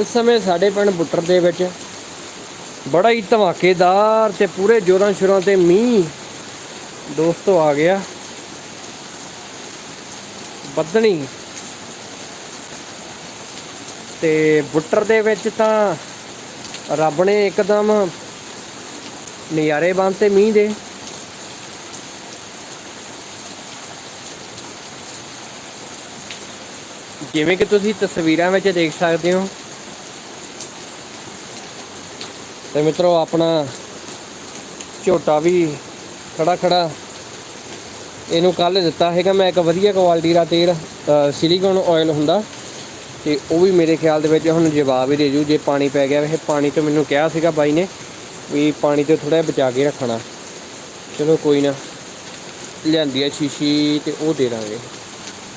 ਇਸ ਸਮੇਂ ਸਾਡੇ ਪਿੰਡ ਬੁੱਟਰ ਦੇ ਵਿੱਚ ਬੜਾ ਹੀ ਧਮਾਕੇਦਾਰ ਤੇ ਪੂਰੇ ਜੋਰਾਂ ਸ਼ੋਰਾਂ ਤੇ ਮੀਂਹ ਦੋਸਤੋ ਆ ਗਿਆ। ਬੱਦਣੀ ਤੇ ਬੁੱਟਰ ਦੇ ਵਿੱਚ ਤਾਂ ਰੱਬ ਨੇ ਇੱਕਦਮ ਨਜ਼ਾਰੇ ਬੰਨਤੇ ਮੀਂਹ ਦੇ। ਜਿਵੇਂ ਕਿ ਤੁਸੀਂ ਤਸਵੀਰਾਂ ਵਿੱਚ ਦੇਖ ਸਕਦੇ ਹੋ ਤੇ ਮਿੱਤਰੋ ਆਪਣਾ ਝੋਟਾ ਵੀ ਖੜਾ ਖੜਾ ਇਹਨੂੰ ਕੱਲ ਦਿੱਤਾ ਹੈਗਾ ਮੈਂ ਇੱਕ ਵਧੀਆ ਕੁਆਲਿਟੀ ਦਾ ਤੇਲ ਸਿਲੀਕਨ ਆਇਲ ਹੁੰਦਾ ਤੇ ਉਹ ਵੀ ਮੇਰੇ ਖਿਆਲ ਦੇ ਵਿੱਚ ਹੁਣ ਜਵਾਬ ਹੀ ਦੇ ਜੂ, ਜੇ ਪਾਣੀ ਪੈ ਗਿਆ। ਵੈਸੇ ਪਾਣੀ ਤੋਂ ਮੈਨੂੰ ਕਿਹਾ ਸੀਗਾ ਬਾਈ ਨੇ ਵੀ ਪਾਣੀ ਤੋਂ ਥੋੜਾ ਬਚਾ ਕੇ ਰੱਖਣਾ। ਚਲੋ ਕੋਈ ਨਾ, ਲਿਆਂਦੀ ਆ ਸ਼ੀਸ਼ੀ ਤੇ ਉਹ ਦੇ ਦਾਂਗੇ।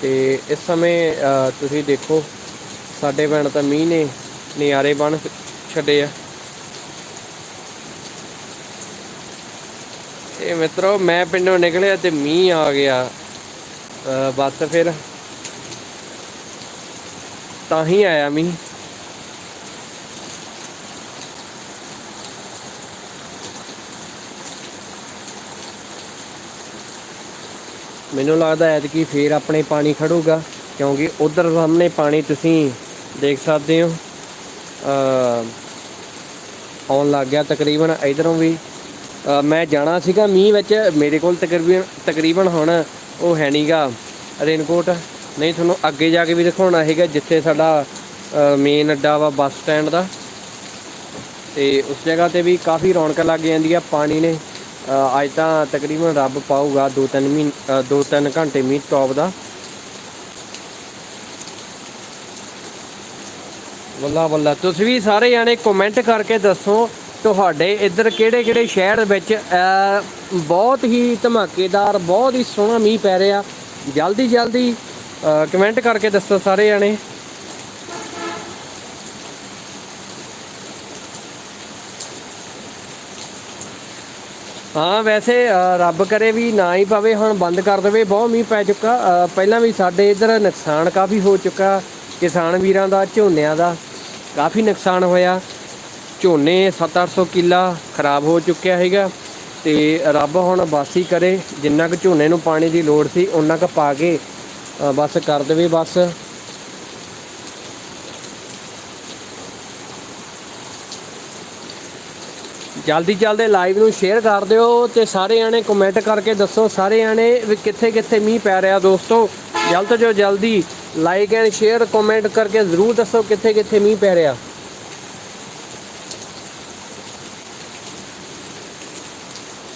ਤੇ ਇਸ ਸਮੇਂ ਤੁਸੀਂ ਦੇਖੋ, ਸਾਡੇ ਪਿੰਡ ਤਾਂ ਮੀਂਹ ਨੇ ਨਿਆਰੇ ਬਣ ਛੱਡੇ ਆ। ਇਹ ਮਿੱਤਰੋ, ਮੈਂ ਪਿੰਡੋਂ ਨਿਕਲਿਆ ਤੇ ਮੀਂਹ ਆ ਗਿਆ। ਬਸ ਫਿਰ ਤਾਂ ਹੀ ਆਇਆ ਮੀਂਹ। ਮੈਨੂੰ ਲੱਗਦਾ ਐਤਕੀ ਫੇਰ ਆਪਣੇ ਪਾਣੀ ਖੜੂਗਾ, ਕਿਉਂਕਿ ਉਧਰ ਸਾਹਮਣੇ ਪਾਣੀ ਤੁਸੀਂ ਦੇਖ ਸਕਦੇ ਹੋ। ਅ, ਆਉਣ ਲੱਗ ਗਿਆ ਤਕਰੀਬਨ, ਇਧਰੋਂ ਵੀ ਮੈਂ ਜਾਣਾ ਸੀਗਾ, ਮੀਂਹ ਵਿੱਚ ਮੇਰੇ ਕੋਲ ਤਕਰੀਬਨ ਤਕਰੀਬਨ ਹੁਣ ਉਹ ਹੈ ਨਹੀਂਗਾ ਰੇਨਕੋਟ। ਨਹੀਂ, ਤੁਹਾਨੂੰ ਅੱਗੇ ਜਾ ਕੇ ਵੀ ਦਿਖਾਉਣਾ ਹੈਗਾ, ਜਿੱਥੇ ਸਾਡਾ ਮੇਨ ਅੱਡਾ ਵਾ ਬੱਸ ਸਟੈਂਡ ਦਾ। ਤੇ ਉਸ ਜਗ੍ਹਾ ਤੇ ਵੀ ਕਾਫੀ ਰੌਣਕ ਲੱਗ ਜਾਂਦੀ ਆ ਪਾਣੀ ਨੇ। ਅੱਜ ਤਾਂ ਤਕਰੀਬਨ ਰੱਬ ਪਾਊਗਾ 2-3 ਮਹੀਨੇ 2-3 ਘੰਟੇ ਮੀਂਹ ਟੌਪ ਦਾ। ਵੱਲਾ ਵੱਲਾ, ਤੁਸੀਂ ਵੀ ਸਾਰੇ ਜਾਣੇ ਕਮੈਂਟ ਕਰਕੇ ਦੱਸੋ ਤੁਹਾਡੇ ਇੱਧਰ ਕਿਹੜੇ ਕਿਹੜੇ ਸ਼ਹਿਰ ਵਿੱਚ ਬਹੁਤ ਹੀ ਧਮਾਕੇਦਾਰ, ਬਹੁਤ ਹੀ ਸੋਹਣਾ ਮੀਂਹ ਪੈ ਰਿਹਾ। ਜਲਦੀ ਜਲਦੀ ਕਮੈਂਟ ਕਰਕੇ ਦੱਸੋ ਸਾਰੇ ਜਾਣੇ। ਹਾਂ, ਵੈਸੇ ਰੱਬ ਕਰੇ ਵੀ ਨਾ ਹੀ ਪਵੇ, ਹੁਣ ਬੰਦ ਕਰ ਦੇਵੇ, ਬਹੁਤ ਮੀਂਹ ਪੈ ਚੁੱਕਾ। ਪਹਿਲਾਂ ਵੀ ਸਾਡੇ ਇੱਧਰ ਨੁਕਸਾਨ ਕਾਫੀ ਹੋ ਚੁੱਕਾ, ਕਿਸਾਨ ਵੀਰਾਂ ਦਾ, ਝੋਨਿਆਂ ਦਾ ਕਾਫੀ ਨੁਕਸਾਨ ਹੋਇਆ। ਝੋਨੇ 7-800 ਕਿੱਲਾ ਖਰਾਬ ਹੋ ਚੁੱਕਿਆ ਹੈਗਾ ਤੇ ਰੱਬ ਹੁਣ ਬਾਸੀ ਕਰੇ, ਜਿੰਨਾ ਕੁ ਝੋਨੇ ਨੂੰ ਪਾਣੀ ਦੀ ਲੋੜ ਸੀ ਉਹਨਾਂ ਕੁ ਪਾ ਕੇ ਬਸ ਕਰ ਦੇਵੇ ਬਸ। ਜਲਦੀ ਜਲਦੀ ਲਾਈਵ ਨੂੰ ਸ਼ੇਅਰ ਕਰ ਦਿਓ ਤੇ ਸਾਰੇ ਜਾਣੇ ਕਮੈਂਟ ਕਰਕੇ ਦੱਸੋ, ਸਾਰੇ ਜਾਣੇ ਵੀ ਕਿੱਥੇ ਕਿੱਥੇ ਮੀਂਹ ਪੈ ਰਿਹਾ ਦੋਸਤੋ। ਜਲਦ ਤੋਂ ਜਲਦੀ ਲਾਈਕ ਐਂਡ ਸ਼ੇਅਰ ਕਮੈਂਟ ਕਰਕੇ ਜ਼ਰੂਰ ਦੱਸੋ ਕਿੱਥੇ ਕਿੱਥੇ ਮੀਂਹ ਪੈ ਰਿਹਾ।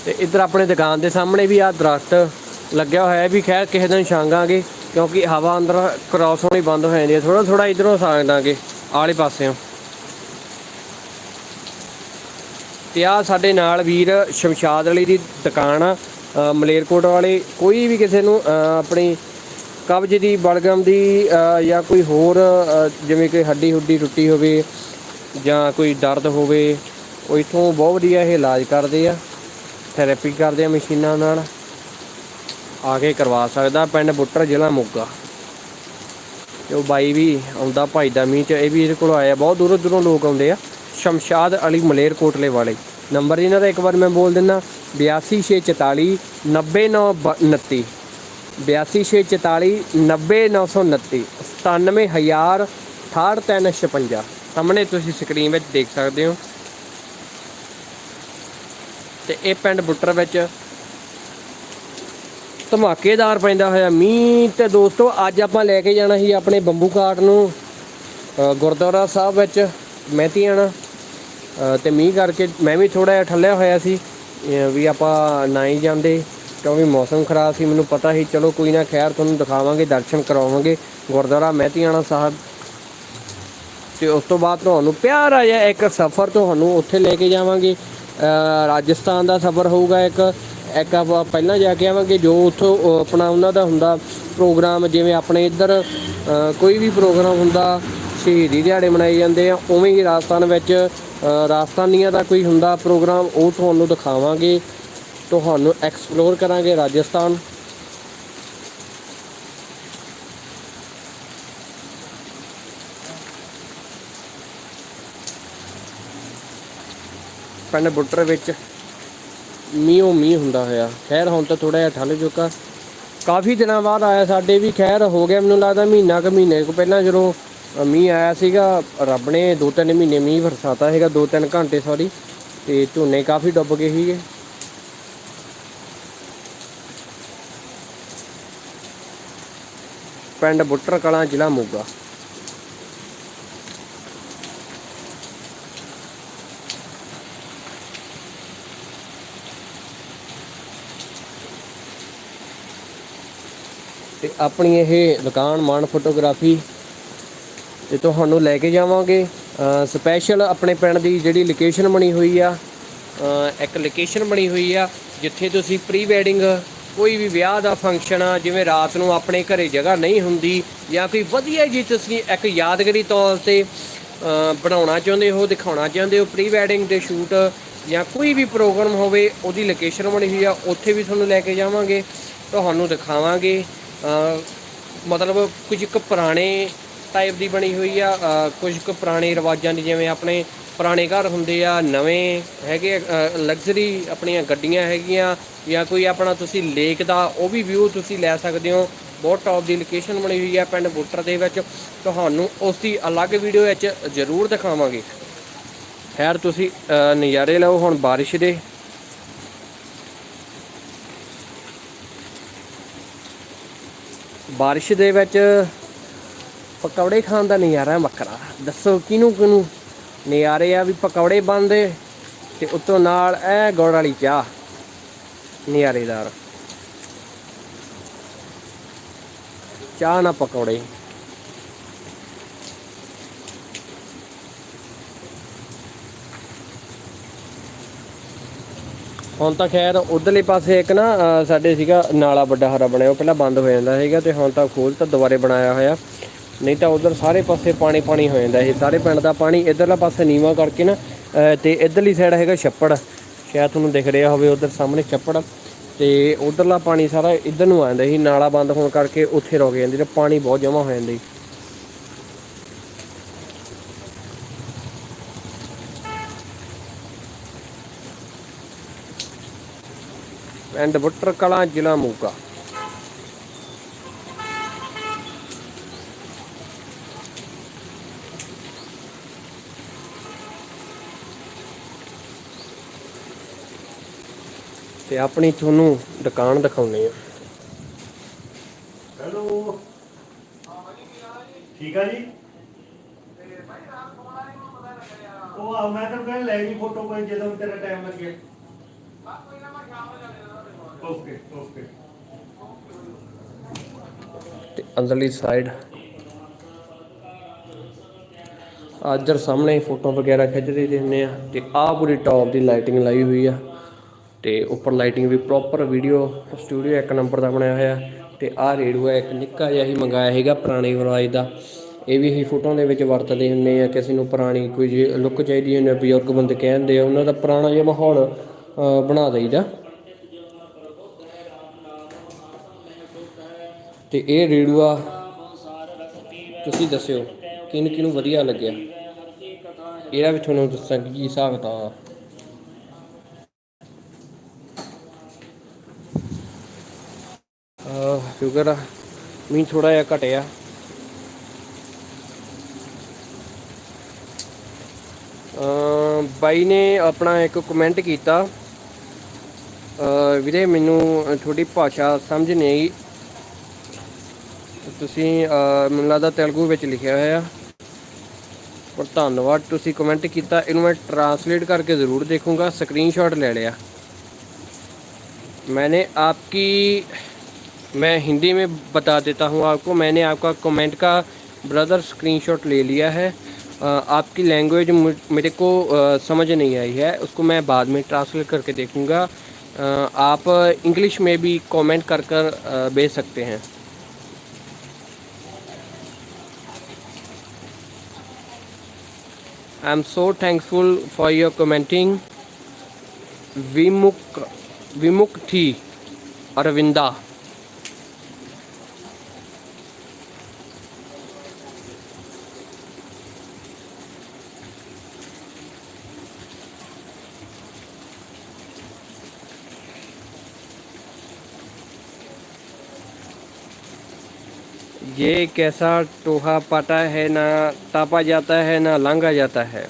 ਤੇ ਇੱਧਰ ਆਪਣੇ ਦੁਕਾਨ ਦੇ ਸਾਹਮਣੇ ਵੀ ਆ ਦਰਖਤ ਲੱਗਿਆ ਹੋਇਆ ਵੀ ਖੈਰ ਕਿਸੇ ਦਿਨ ਛਾਂਗਾਂਗੇ, ਕਿਉਂਕਿ ਹਵਾ ਅੰਦਰ ਕ੍ਰਾਸ ਹੋਣੀ ਬੰਦ ਹੋ ਜਾਂਦੀ ਹੈ। ਥੋੜਾ ਥੋੜਾ ਇਧਰੋਂ ਸਾਂਗ ਦਾਂਗੇ ਆਲੇ ਪਾਸਿਓਂ। ਤੇ ਆ ਸਾਡੇ ਨਾਲ ਵੀਰ ਸ਼ਮਸ਼ਾਦ ਅਲੀ ਦੀ ਦੁਕਾਨ ਆ ਮਲੇਰਕੋਟ ਵਾਲੇ। ਕੋਈ ਵੀ ਕਿਸੇ ਨੂੰ ਆਪਣੀ ਕਬਜ਼ ਦੀ, ਬਲਗਮ ਦੀ ਜਾਂ ਕੋਈ ਹੋਰ ਜਿਵੇਂ ਕਿ ਹੱਡੀ ਹੁੱਡੀ ਟੁੱਟੀ ਹੋਵੇ ਜਾਂ ਕੋਈ ਦਰਦ ਹੋਵੇ, ਉਹ ਇਥੋਂ ਬਹੁਤ ਵਧੀਆ ਇਹ ਇਲਾਜ ਕਰਦੇ ਆ। ਥੈਰੇਪੀ ਕਰਦੇ ਆ ਮਸ਼ੀਨਾਂ ਨਾਲ। ਆ ਕੇ ਕਰਵਾ ਸਕਦਾ, ਪਿੰਡ ਬੁੱਟਰ ਜ਼ਿਲ੍ਹਾ ਮੋਗਾ। ਤੇ ਉਹ ਬਾਈ ਵੀ ਆਉਂਦਾ ਭਾਈ ਦਾ ਮੀਂਹ ਚ, ਇਹ ਵੀ ਇਹਦੇ ਕੋਲ ਆਇਆ। ਬਹੁਤ ਦੂਰੋਂ ਦੂਰੋਂ ਲੋਕ ਆਉਂਦੇ ਆ। ਸ਼ਮਸ਼ਾਦ ਅਲੀ ਮਲੇਰ ਕੋਟਲੇ ਵਾਲੇ। ਨੰਬਰ ਇਹਨਾਂ ਦਾ ਇੱਕ ਵਾਰ ਮੈਂ ਬੋਲ ਦਿੰਦਾ। 82644 90929 82644 90929 97000 68356 ਸਾਹਮਣੇ ਤੁਸੀਂ ਸਕਰੀਨ ਵਿੱਚ ਦੇਖ ਸਕਦੇ ਹੋ। ਤੇ ਇਹ ਪਿੰਡ ਬੁੱਟਰ ਵਿੱਚ ਧਮਾਕੇਦਾਰ ਪੈਂਦਾ ਹੋਇਆ ਮੀਂਹ ਤੇ ਦੋਸਤੋ, ਅੱਜ ਆਪਾਂ ਲੈ ਕੇ ਜਾਣਾ ਸੀ ਆਪਣੇ ਬੰਬੂ ਕਾਟ ਨੂੰ ਗੁਰਦੁਆਰਾ ਸਾਹਿਬ ਵਿੱਚ ਮਹਿਤੀਆਣਾ ਤੇ ਮੀਂਹ ਕਰਕੇ ਮੈਂ ਵੀ ਥੋੜਾ ਜਿਹਾ ਠੱਲਿਆ ਹੋਇਆ ਸੀ ਵੀ ਆਪਾਂ ਨਾ ਹੀ ਜਾਂਦੇ, ਕਿਉਂਕਿ ਮੌਸਮ ਖਰਾਬ ਸੀ, ਮੈਨੂੰ ਪਤਾ ਸੀ, ਚਲੋ ਕੋਈ ਨਾ ਖੈਰ ਤੁਹਾਨੂੰ ਦਿਖਾਵਾਂਗੇ, ਦਰਸ਼ਨ ਕਰਾਵਾਂਗੇ ਗੁਰਦੁਆਰਾ ਮਹਿਤੀਆਣਾ ਸਾਹਿਬ। ਤੇ ਉਸ ਤੋਂ ਬਾਅਦ ਤੁਹਾਨੂੰ ਪਿਆਰਾ ਜਿਹਾ ਇੱਕ ਸਫ਼ਰ ਤੁਹਾਨੂੰ ਉੱਥੇ ਲੈ ਕੇ ਜਾਵਾਂਗੇ ਰਾਜਸਥਾਨ ਦਾ ਸਫ਼ਰ ਹੋਊਗਾ ਇੱਕ ਇੱਕ ਆਪਾਂ ਪਹਿਲਾਂ ਜਾ ਕੇ ਆਵਾਂਗੇ ਜੋ ਉੱਥੋਂ ਆਪਣਾ ਉਹਨਾਂ ਦਾ ਹੁੰਦਾ ਪ੍ਰੋਗਰਾਮ, ਜਿਵੇਂ ਆਪਣੇ ਇੱਧਰ ਕੋਈ ਵੀ ਪ੍ਰੋਗਰਾਮ ਹੁੰਦਾ, ਸ਼ਹੀਦੀ ਦਿਹਾੜੇ ਮਨਾਏ ਜਾਂਦੇ ਆ, ਉਵੇਂ ਹੀ ਰਾਜਸਥਾਨ ਵਿੱਚ ਰਾਜਸਥਾਨੀਆਂ ਦਾ ਕੋਈ ਹੁੰਦਾ ਪ੍ਰੋਗਰਾਮ, ਉਹ ਤੁਹਾਨੂੰ ਦਿਖਾਵਾਂਗੇ, ਤੁਹਾਨੂੰ ਐਕਸਪਲੋਰ ਕਰਾਂਗੇ ਰਾਜਸਥਾਨ। ਪਿੰਡ ਬੁੱਟਰ ਵਿੱਚ ਮੀਂਹੋਂ ਮੀਂਹ ਹੁੰਦਾ ਹੋਇਆ। ਖੈਰ, ਹੁਣ ਤਾਂ ਥੋੜਾ ਜਿਹਾ ਠੱਲ ਚੁੱਕਾ। ਕਾਫੀ ਦਿਨਾਂ ਬਾਅਦ ਆਇਆ ਸਾਡੇ ਵੀ। ਖੈਰ, ਹੋ ਗਿਆ ਮੈਨੂੰ ਲੱਗਦਾ ਮਹੀਨਾ ਕੁ ਮਹੀਨੇ ਕੁ ਪਹਿਲਾਂ ਜਦੋਂ ਮੀਂਹ ਆਇਆ ਸੀਗਾ, ਰੱਬ ਨੇ ਦੋ ਤਿੰਨ ਮਹੀਨੇ ਮੀਂਹ ਵਰਸਾਤਾ ਹੈਗਾ ਦੋ ਤਿੰਨ ਘੰਟੇ ਸੌਰੀ ਤੇ ਝੋਨੇ ਕਾਫੀ ਡੁੱਬ ਗਏ ਸੀਗੇ। ਪਿੰਡ ਬੁੱਟਰ ਕਲਾਂ, ਜ਼ਿਲ੍ਹਾ ਮੋਗਾ। ਆਪਣੀ ਇਹ ਦੁਕਾਨ, ਮਾਨ ਫੋਟੋਗ੍ਰਾਫੀ ਤੇ ਤੁਹਾਨੂੰ ਲੈ ਕੇ ਜਾਵਾਂਗੇ। ਸਪੈਸ਼ਲ ਆਪਣੇ ਪਿੰਡ ਦੀ ਜਿਹੜੀ ਲੋਕੇਸ਼ਨ ਬਣੀ ਹੋਈ ਆ ਇੱਕ ਲੋਕੇਸ਼ਨ ਬਣੀ ਹੋਈ ਆ, ਜਿੱਥੇ ਤੁਸੀਂ ਪ੍ਰੀ ਵੈਡਿੰਗ ਕੋਈ ਵੀ ਵਿਆਹ ਦਾ ਫੰਕਸ਼ਨ ਆ, ਜਿਵੇਂ ਰਾਤ ਨੂੰ ਆਪਣੇ ਘਰੇ ਜਗ੍ਹਾ ਨਹੀਂ ਹੁੰਦੀ ਜਾਂ ਕੋਈ ਵਧੀਆ ਜੀ ਤੁਸੀਂ ਇੱਕ ਯਾਦਗਰੀ ਤੌਰ ਤੇ ਬਣਾਉਣਾ ਚਾਹੁੰਦੇ ਹੋ, ਦਿਖਾਉਣਾ ਚਾਹੁੰਦੇ ਹੋ ਪ੍ਰੀ ਵੈਡਿੰਗ ਦੇ ਸ਼ੂਟ ਜਾਂ ਕੋਈ ਵੀ ਪ੍ਰੋਗਰਾਮ ਹੋਵੇ, ਉਹਦੀ ਲੋਕੇਸ਼ਨ ਬਣੀ ਹੋਈ ਆ, ਉੱਥੇ ਵੀ ਤੁਹਾਨੂੰ ਲੈ ਕੇ ਜਾਵਾਂਗੇ, ਤੁਹਾਨੂੰ ਦਿਖਾਵਾਂਗੇ। ਮਤਲਬ ਕੁਝ ਕੁ ਪੁਰਾਣੇ ਟਾਈਪ ਦੀ ਬਣੀ ਹੋਈ ਆ ਕੁਝ ਕੁ ਪੁਰਾਣੇ ਰਿਵਾਜਾਂ ਦੀ, ਜਿਵੇਂ ਆਪਣੇ ਪੁਰਾਣੇ ਘਰ ਹੁੰਦੇ ਆ, ਨਵੇਂ ਹੈਗੇ ਲਗਜ਼ਰੀ ਆਪਣੀਆਂ ਗੱਡੀਆਂ ਹੈਗੀਆਂ, ਜਾਂ ਕੋਈ ਆਪਣਾ ਤੁਸੀਂ ਲੇਕ ਦਾ, ਉਹ ਵੀ ਵਿਊ ਤੁਸੀਂ ਲੈ ਸਕਦੇ ਹੋ। ਬਹੁਤ ਟੌਪ ਦੀ ਲੋਕੇਸ਼ਨ ਬਣੀ ਹੋਈ ਆ ਪਿੰਡ ਬੁੱਟਰ ਦੇ ਵਿੱਚ। ਤੁਹਾਨੂੰ ਉਸ ਦੀ ਅਲੱਗ ਵੀਡੀਓ ਵਿੱਚ ਜ਼ਰੂਰ ਦਿਖਾਵਾਂਗੇ। ਖੈਰ, ਤੁਸੀਂ ਨਜ਼ਾਰੇ ਲਓ ਹੁਣ ਬਾਰਿਸ਼ ਦੇ। ਬਾਰਿਸ਼ ਦੇ ਵਿੱਚ ਪਕੌੜੇ ਖਾਣ ਦਾ ਨਜ਼ਾਰਾ ਵੱਖਰਾ। ਦੱਸੋ ਕਿਹਨੂੰ ਕਿਹਨੂੰ ਨਜ਼ਾਰੇ ਆ ਵੀ ਪਕੌੜੇ ਬਣਦੇ ਤੇ ਉਤੋਂ ਨਾਲ ਐ ਗੁੜ ਵਾਲੀ ਚਾਹ, ਨਜ਼ਾਰੇਦਾਰ। ਚਾਹ ਨਾ ਪਕੌੜੇ। ਹੁਣ ਤਾਂ ਖੈਰ ਉਧਰਲੇ ਪਾਸੇ ਇੱਕ ਨਾ ਅ, ਸਾਡੇ ਸੀਗਾ ਨਾਲਾ ਵੱਡਾ ਹਰਾ ਬਣਿਆ ਉਹ ਪਹਿਲਾਂ ਬੰਦ ਹੋ ਜਾਂਦਾ ਸੀਗਾ ਤੇ ਹੁਣ ਤਾਂ ਖੋਲ ਤਾਂ ਦੁਬਾਰੇ ਬਣਾਇਆ ਹੋਇਆ। ਨਹੀਂ ਤਾਂ ਉਧਰ ਸਾਰੇ ਪਾਸੇ ਪਾਣੀ ਪਾਣੀ ਹੋ ਜਾਂਦਾ ਇਹ ਸਾਰੇ ਪਿੰਡ ਦਾ ਪਾਣੀ ਇਧਰਲਾ ਪਾਸੇ ਨੀਵਾ ਕਰਕੇ ਨਾ ਅ, ਤੇ ਇਧਰਲੀ ਸਾਈਡ ਹੈਗਾ ਛੱਪੜ। ਸ਼ਾਇਦ ਤੁਹਾਨੂੰ ਦਿਖ ਰਿਹਾ ਹੋਵੇ ਉਧਰ ਸਾਹਮਣੇ ਛੱਪੜ। ਤੇ ਉਧਰਲਾ ਪਾਣੀ ਸਾਰਾ ਇਧਰ ਨੂੰ ਆ ਜਾਂਦਾ ਸੀ। ਨਾਲਾ ਬੰਦ ਹੋਣ ਕਰਕੇ ਉੱਥੇ ਰੁਕ ਜਾਂਦੀ ਤੇ ਪਾਣੀ ਬਹੁਤ ਜਮ੍ਹਾਂ ਹੋ ਜਾਂਦਾ ਸੀ। ਪਿੰਡ ਬੁੱਟਰ ਕਲਾਂ ਜ਼ਿਲ੍ਹਾ ਮੋਗਾ। ਤੇ ਆਪਣੀ ਤੁਹਾਨੂੰ ਦੁਕਾਨ ਦਿਖਾਉਣੀ ਆ ਹੈਲੋ। ਠੀਕ ਆ ਜੀ? ਉਹ ਆ ਮੈਂ ਤਾਂ ਕਹਿੰਦਾ ਲੈ ਜੀ ਫੋਟੋ ਕੋਈ ਜਦੋਂ ਤੇਰਾ ਟਾਈਮ ਲੱਗੇ। ਓਕੇ ਓਕੇ ਤੇ ਅੰਦਰਲੀ ਸਾਈਡ ਆਜਰ ਸਾਹਮਣੇ ਫੋਟੋ ਵਗੈਰਾ ਖਿੱਚਦੇ ਦਿੰਦੇ ਆ ਤੇ ਆਹ ਪੂਰੀ ਟੌਪ ਦੀ ਲਾਈਟਿੰਗ ਲਾਈ ਹੋਈ ਆ। ਤੇ ਉੱਪਰ ਲਾਈਟਿੰਗ ਵੀ ਪ੍ਰੋਪਰ ਵੀਡੀਓ ਸਟੂਡੀਓ ਇੱਕ ਨੰਬਰ ਦਾ ਬਣਿਆ ਹੋਇਆ। ਤੇ ਆਹ ਰੇਡੂ ਹੈ ਇੱਕ ਨਿੱਕਾ ਜਿਹਾ ਹੀ ਮੰਗਾਇਆ ਹੈਗਾ ਪੁਰਾਣੇ ਰਿਵਾਜ ਦਾ। ਇਹ ਵੀ ਅਸੀਂ ਫੋਟੋਆਂ ਦੇ ਵਿੱਚ ਵਰਤਦੇ ਹੁੰਦੇ ਆ ਕਿਸੇ ਨੂੰ ਪੁਰਾਣੀ ਕੋਈ ਜੇ ਲੁੱਕ ਚਾਹੀਦੀ ਹੁੰਦੀ ਆ, ਬਜ਼ੁਰਗ ਬੰਦੇ ਕਹਿੰਦੇ ਆ ਉਹਨਾਂ ਦਾ ਪੁਰਾਣਾ ਜਿਹਾ ਮਾਹੌਲ ਬਣਾ ਦਈਦਾ। ਤੇ ਇਹ ਰੇਡੂਆ ਤੁਸੀਂ ਦੱਸਿਓ, ਕਿਹਨੂੰ ਕਿਹਨੂੰ ਵਧੀਆ ਲੱਗਿਆ? ਇਹਦਾ ਵੀ ਤੁਹਾਨੂੰ ਦੱਸਾਂ ਕੀ ਹਿਸਾਬ ਕਿਤਾਬ ਸ਼ੂਗਰ ਆਹ ਸ਼ੁਕਰ ਥੋੜਾ ਜਿਹਾ ਘਟਿਆ। ਬਾਈ ਨੇ ਆਪਣਾ ਇੱਕ ਕਮੈਂਟ ਕੀਤਾ। ਵੀਰੇ, ਮੈਨੂੰ ਤੁਹਾਡੀ ਭਾਸ਼ਾ ਸਮਝ ਨਹੀਂ ਤੁਸੀਂ ਅਹ, ਮੈਨੂੰ ਲੱਗਦਾ ਤੇਲਗੂ ਵਿੱਚ ਲਿਖਿਆ ਹੋਇਆ ਆ ਪਰ ਧੰਨਵਾਦ ਤੁਸੀਂ ਕਮੈਂਟ ਕੀਤਾ ਇਹਨੂੰ ਮੈਂ ट्रांसलेट करके ज़रूर देखूंगा स्क्रीनशॉट ले लिया मैंने आपकी मैं हिंदी में बता देता हूँ आपको मैंने आपका कमेंट का ब्रदर स्क्रीनशॉट ले लिया है अ, आपकी लैंग्वेज मेरे को अ, समझ नहीं आई है उसको मैं बाद में ट्रांसलेट करके देखूंगा अ, आप इंग्लिश में भी कमेंट कर कर अ, भेज सकते हैं I am so thankful for your commenting. Vimuk Vimukthi Aravinda. ये कैसा टोहा पाता है ना तापा जाता है ना लांगा जाता है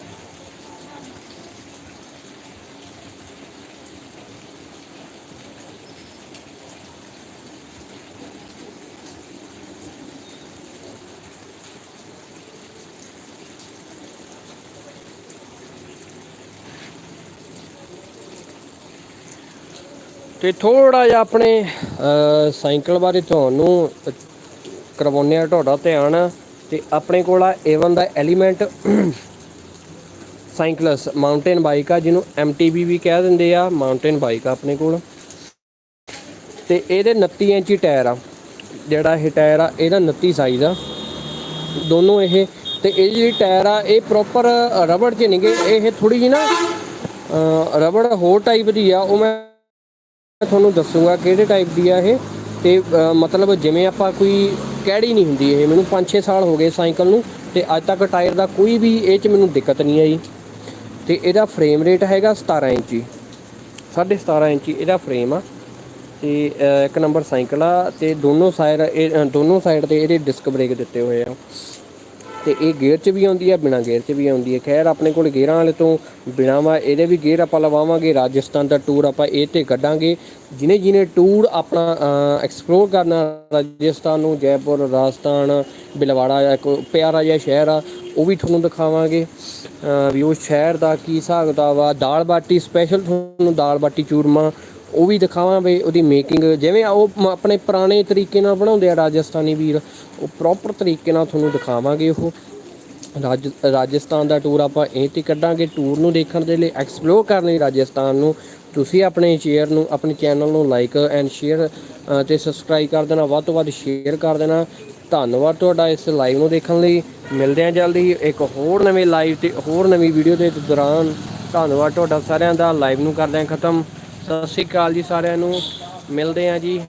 ਤੇ ਥੋੜਾ ਜਿਹਾ ਆਪਣੇ ਅ, ਸਾਈਕਲ ਬਾਰੇ ਤੁਹਾਨੂੰ ਕਰਵਾਉਂਦੇ ਆ ਤੁਹਾਡਾ ਧਿਆਨ ਤੇ ਆਪਣੇ ਕੋਲ ਆ A1 ਦਾ ਐਲੀਮੈਂਟ ਸਾਈਕਲਸ ਮਾਊਂਟੇਨ ਬਾਈਕ ਆ, ਜਿਹਨੂੰ MTB ਵੀ ਕਹਿ ਦਿੰਦੇ ਆ ਮਾਊਂਟੇਨ ਬਾਈਕ ਆ ਆਪਣੇ ਕੋਲ। ਤੇ ਇਹਦੇ 29 ਇੰਚੀ ਟਾਇਰ ਆ। ਜਿਹੜਾ ਇਹ ਟਾਇਰ ਆ, ਇਹਦਾ 29 ਸਾਈਜ਼ ਆ। ਦੋਨੋਂ ਇਹ, ਤੇ ਇਹ ਜਿਹੜੀ ਟਾਇਰ ਆ, ਇਹ ਪ੍ਰੋਪਰ ਰਬੜ 'ਚ ਨਹੀਂਗੇ ਇਹ ਥੋੜੀ ਜਿਹੀ ਨਾ ਰਬੜ ਹੋਰ ਟਾਈਪ ਦੀ ਆ, ਉਹ ਮੈਂ ਤੁਹਾਨੂੰ ਦੱਸੂਗਾ ਕਿਹੜੇ ਟਾਈਪ ਦੀ ਆ ਇਹ। ਤੇ ਮਤਲਬ ਜਿਵੇਂ ਆਪਾਂ ਕੋਈ ਕਿਹੜੀ ਨਹੀਂ ਹੁੰਦੀ ਇਹ। ਮੈਨੂੰ 5-6 ਸਾਲ ਹੋ ਗਏ ਸਾਈਕਲ ਨੂੰ ਤੇ ਅੱਜ ਤੱਕ ਟਾਇਰ ਦਾ ਕੋਈ ਵੀ ਇਹ ਚ ਮੈਨੂੰ ਦਿੱਕਤ ਨਹੀਂ ਆਈ। ਤੇ ਇਹਦਾ ਫਰੇਮ ਰੇਟ ਹੈਗਾ 17 ਇੰਚੀ। 17.5 ਇੰਚੀ ਇਹਦਾ ਫਰੇਮ ਆ। ਤੇ ਇੱਕ ਨੰਬਰ ਸਾਈਕਲ ਆ ਤੇ ਦੋਨੋਂ ਸਾਈਡ ਇਹ ਦੋਨੋਂ ਸਾਈਡ ਤੇ ਇਹਦੇ ਡਿਸਕ ਬ੍ਰੇਕ ਦਿੱਤੇ ਹੋਏ ਆ। ਤੇ ਇਹ ਗੇਅਰ 'ਚ ਵੀ ਆਉਂਦੀ ਹੈ, ਬਿਨਾ ਗੇਅਰ 'ਚ ਵੀ ਆਉਂਦੀ ਹੈ। ਖੈਰ, ਆਪਣੇ ਕੋਲ ਗੇਅਰਾਂ ਵਾਲੇ ਤੋਂ ਬਿਨਾ ਵਾ, ਇਹਦੇ ਵੀ ਗੇਅਰ ਆਪਾਂ ਲਵਾਵਾਂਗੇ। ਰਾਜਸਥਾਨ ਦਾ ਟੂਰ ਆਪਾਂ ਇਹ ਤੇ ਕੱਢਾਂਗੇ। ਜਿਨੇ ਜਿਨੇ ਟੂਰ ਆਪਣਾ ਐਕਸਪਲੋਰ ਕਰਨਾ, ਰਾਜਸਥਾਨ ਨੂੰ, ਜੈਪੁਰ, ਰਾਜਸਥਾਨ, ਬਿਲਵਾੜਾ ਇੱਕ ਪਿਆਰਾ ਜਿਹਾ ਸ਼ਹਿਰ ਆ, ਉਹ ਵੀ ਤੁਹਾਨੂੰ ਦਿਖਾਵਾਂਗੇ। ਵੀ ਉਹ ਸ਼ਹਿਰ ਦਾ ਕੀ ਹਿਸਾਬ ਕਿਤਾਬ ਆ। ਦਾਲ ਬਾਟੀ ਸਪੈਸ਼ਲ ਤੁਹਾਨੂੰ ਦਾਲ ਬਾਟੀ ਚੂਰਮਾ ਉਹ ਵੀ ਦਿਖਾਵਾਂਗੇ ਉਹਦੀ ਮੇਕਿੰਗ ਜਿਵੇਂ ਉਹ ਮ- ਆਪਣੇ ਪੁਰਾਣੇ ਤਰੀਕੇ ਨਾਲ ਬਣਾਉਂਦੇ ਆ ਰਾਜਸਥਾਨੀ ਵੀਰ, ਉਹ ਪ੍ਰੋਪਰ ਤਰੀਕੇ ਨਾਲ ਤੁਹਾਨੂੰ ਦਿਖਾਵਾਂਗੇ ਉਹ। ਰਾਜ, ਰਾਜਸਥਾਨ ਦਾ ਟੂਰ ਆਪਾਂ ਇਹ ਤੇ ਕੱਢਾਂਗੇ ਟੂਰ ਨੂੰ ਦੇਖਣ ਦੇ ਲਈ ਐਕਸਪਲੋਰ ਕਰਨ ਲਈ ਰਾਜਸਥਾਨ ਨੂੰ। ਤੁਸੀਂ ਆਪਣੇ ਸ਼ੇਅਰ ਨੂੰ, ਆਪਣੇ ਚੈਨਲ ਨੂੰ ਲਾਈਕ ਐਂਡ ਸ਼ੇਅਰ ਤੇ ਸਬਸਕ੍ਰਾਈਬ ਕਰ ਦੇਣਾ, ਵੱਧ ਤੋਂ ਵੱਧ ਸ਼ੇਅਰ ਕਰ ਦੇਣਾ। ਧੰਨਵਾਦ ਤੁਹਾਡਾ ਇਸ ਲਾਈਵ ਨੂੰ ਦੇਖਣ ਲਈ। ਮਿਲਦੇ ਹਾਂ ਜਲਦੀ ਇੱਕ ਹੋਰ ਨਵੇਂ ਲਾਈਵ ਤੇ, ਹੋਰ ਨਵੀਂ ਵੀਡੀਓ ਦੇ ਦੌਰਾਨ। ਧੰਨਵਾਦ ਤੁਹਾਡਾ ਸਾਰਿਆਂ ਦਾ। ਲਾਈਵ ਨੂੰ ਕਰਦੇ ਹਾਂ ਖਤਮ। ਸਤਿ ਸ਼੍ਰੀ ਅਕਾਲ ਜੀ ਸਾਰਿਆਂ ਨੂੰ। ਮਿਲਦੇ ਹਾਂ ਜੀ